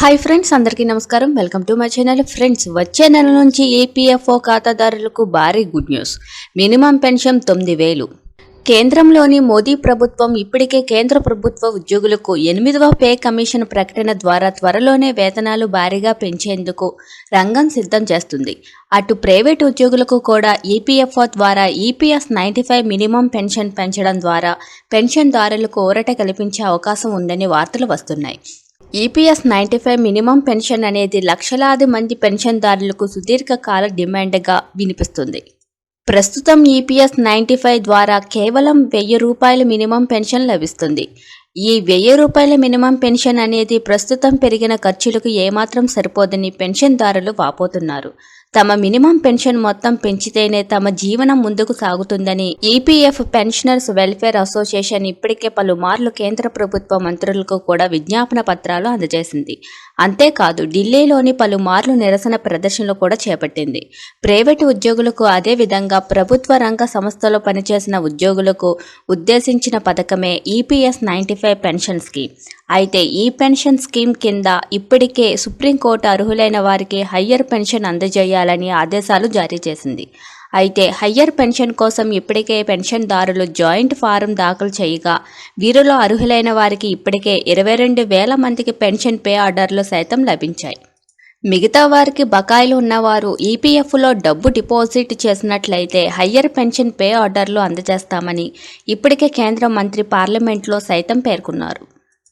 Hi friends అందరికీ నమస్కారం. Welcome to my channel friends వచ్చే నెల నుంచి ఈపీఎఫ్ఓ ఖాతాదారులకు భారీ గుడ్ న్యూస్ మినిమం పెన్షన్ తొమ్మిది వేలు. కేంద్రంలోని మోదీ ప్రభుత్వం ఇప్పటికే కేంద్ర ప్రభుత్వ ఉద్యోగులకు ఎనిమిదవ పే కమిషన్ ప్రకటన ద్వారా త్వరలోనే వేతనాలు భారీగా పెంచేందుకు రంగం సిద్ధం చేస్తుంది. అటు ప్రైవేట్ ఉద్యోగులకు కూడా ఈపీఎఫ్ఓ ద్వారా EPS ninety five minimum pension పెంచడం ద్వారా పెన్షన్దారులకు ఊరట కల్పించే అవకాశం ఉందని వార్తలు వస్తున్నాయి. EPS ninety five minimum pension అనేది లక్షలాది మంది పెన్షన్దారులకు సుదీర్ఘకాల డిమాండ్గా వినిపిస్తుంది. ప్రస్తుతం ఈపీఎస్ నైంటీ ఫైవ్ ద్వారా కేవలం వెయ్యి రూపాయల మినిమం పెన్షన్ లభిస్తుంది. ఈ వెయ్యి రూపాయల మినిమం పెన్షన్ అనేది ప్రస్తుతం పెరిగిన ఖర్చులకు ఏమాత్రం సరిపోదని పెన్షన్దారులు వాపోతున్నారు. తమ మినిమం పెన్షన్ మొత్తం పెంచితేనే తమ జీవనం ముందుకు సాగుతుందని ఈపీఎఫ్ పెన్షనర్స్ వెల్ఫేర్ అసోసియేషన్ ఇప్పటికే పలుమార్లు కేంద్ర ప్రభుత్వ మంత్రులకు కూడా విజ్ఞాపన పత్రాలు అందజేసింది. అంతేకాదు ఢిల్లీలోని పలుమార్లు నిరసన ప్రదర్శనలు కూడా చేపట్టింది. ప్రైవేటు ఉద్యోగులకు అదేవిధంగా ప్రభుత్వ రంగ సంస్థలో పనిచేసిన ఉద్యోగులకు ఉద్దేశించిన పథకమే EPS ninety five pension scheme. అయితే ఈ పెన్షన్ స్కీమ్ కింద ఇప్పటికే సుప్రీంకోర్టు అర్హులైన వారికి హయ్యర్ పెన్షన్ అందజేయాలి చేయాలని ఆదేశాలు జారీ చేసింది. అయితే హయ్యర్ పెన్షన్ కోసం ఇప్పటికే పెన్షన్దారులు జాయింట్ ఫారం దాఖలు చేయగా వీరిలో అర్హులైన వారికి ఇప్పటికే ఇరవై రెండు వేల మందికి పెన్షన్ పే ఆర్డర్లు సైతం లభించాయి. మిగతా వారికి బకాయిలు ఉన్నవారు ఈపీఎఫ్లో డబ్బు డిపాజిట్ చేసినట్లయితే హయ్యర్ పెన్షన్ పే ఆర్డర్లు అందజేస్తామని ఇప్పటికే కేంద్ర మంత్రి పార్లమెంట్లో సైతం పేర్కొన్నారు.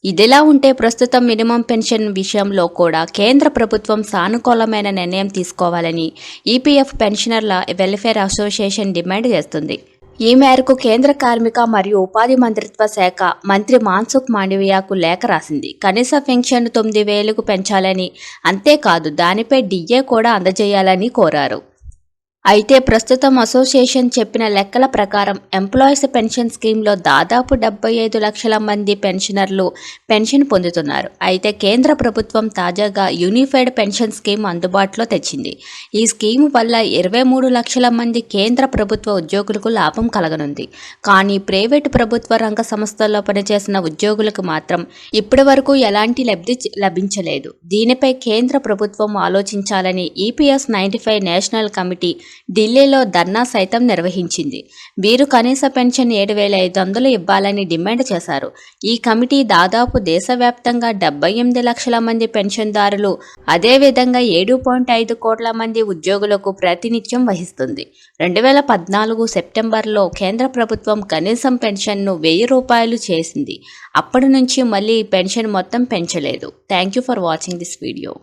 ఇదిలా ఉంటే ప్రస్తుతం మినిమం పెన్షన్ విషయంలో కూడా కేంద్ర ప్రభుత్వం సానుకూలమైన నిర్ణయం తీసుకోవాలని ఈపీఎఫ్ పెన్షనర్ల వెల్ఫేర్ అసోసియేషన్ డిమాండ్ చేస్తుంది. ఈ మేరకు కేంద్ర కార్మిక మరియు ఉపాధి మంత్రిత్వ శాఖ మంత్రి మాన్సుఖ్ మాండవియాకు లేఖ రాసింది. కనీస పెన్షన్ తొమ్మిది వేలకు పెంచాలని అంతేకాదు దానిపై డిఏ కూడా అందజేయాలని కోరారు. అయితే ప్రస్తుతం అసోసియేషన్ చెప్పిన లెక్కల ప్రకారం ఎంప్లాయీస్ పెన్షన్ స్కీమ్లో దాదాపు డెబ్బై ఐదు లక్షల మంది పెన్షనర్లు పెన్షన్ పొందుతున్నారు. అయితే కేంద్ర ప్రభుత్వం తాజాగా యూనిఫైడ్ పెన్షన్ స్కీమ్ అందుబాటులో తెచ్చింది. ఈ స్కీమ్ వల్ల ఇరవై మూడు లక్షల మంది కేంద్ర ప్రభుత్వ ఉద్యోగులకు లాభం కలగనుంది. కానీ ప్రైవేటు ప్రభుత్వ రంగ సంస్థల్లో పనిచేసిన ఉద్యోగులకు మాత్రం ఇప్పటి వరకు ఎలాంటి లబ్ధి లభించలేదు. దీనిపై కేంద్ర ప్రభుత్వం ఆలోచించాలని EPS ninety five national committee ఢిల్లీలో ధర్నా సైతం నిర్వహించింది. వీరు కనీస పెన్షన్ ఏడు వేల ఐదు వందలు ఇవ్వాలని డిమాండ్ చేశారు. ఈ కమిటీ దాదాపు దేశవ్యాప్తంగా డెబ్బై ఎనిమిది లక్షల మంది పెన్షన్దారులు అదేవిధంగా ఏడు పాయింట్ ఐదు కోట్ల మంది ఉద్యోగులకు ప్రాతినిధ్యం వహిస్తుంది. రెండు వేల పద్నాలుగు సెప్టెంబర్లో కేంద్ర ప్రభుత్వం కనీసం పెన్షన్ను వెయ్యి రూపాయలు చేసింది. అప్పటి నుంచి మళ్ళీ పెన్షన్ మొత్తం పెంచలేదు. Thank you for watching this video.